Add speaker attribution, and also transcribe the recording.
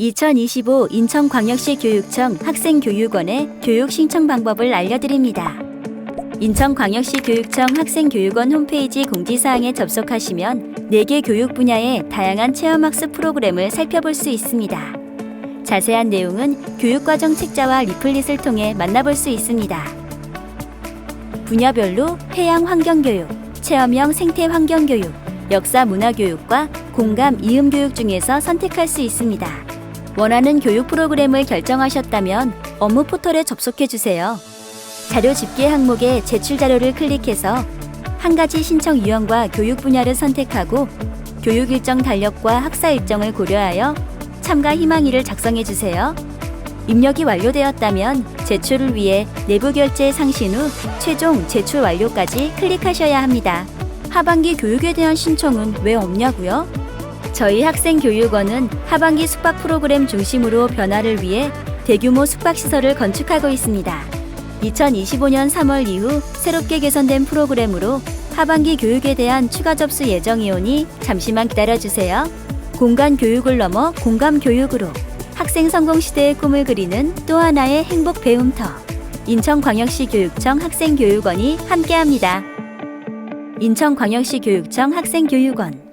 Speaker 1: 2025 인천광역시 교육청 학생교육원의 교육 신청 방법을 알려드립니다. 인천광역시 교육청 학생교육원 홈페이지 공지사항에 접속하시면 4개 교육 분야의 다양한 체험학습 프로그램을 살펴볼 수 있습니다. 자세한 내용은 교육과정 책자와 리플릿을 통해 만나볼 수 있습니다. 분야별로 해양 환경교육, 체험형 생태 환경교육, 역사 문화교육과 공감 이음 교육 중에서 선택할 수 있습니다. 원하는 교육 프로그램을 결정하셨다면 업무 포털에 접속해 주세요. 자료 집계 항목에 제출 자료를 클릭해서 한 가지 신청 유형과 교육 분야를 선택하고 교육 일정 달력과 학사 일정을 고려하여 참가 희망일을 작성해 주세요. 입력이 완료되었다면 제출을 위해 내부 결제 상신 후 최종 제출 완료까지 클릭하셔야 합니다. 하반기 교육에 대한 신청은 왜 없냐고요? 저희 학생교육원은 하반기 숙박 프로그램 중심으로 변화를 위해 대규모 숙박시설을 건축하고 있습니다. 2025년 3월 이후 새롭게 개선된 프로그램으로 하반기 교육에 대한 추가 접수 예정이오니 잠시만 기다려주세요. 공간 교육을 넘어 공감 교육으로 학생 성공 시대의 꿈을 그리는 또 하나의 행복 배움터. 인천광역시 교육청 학생교육원이 함께합니다. 인천광역시 교육청 학생교육원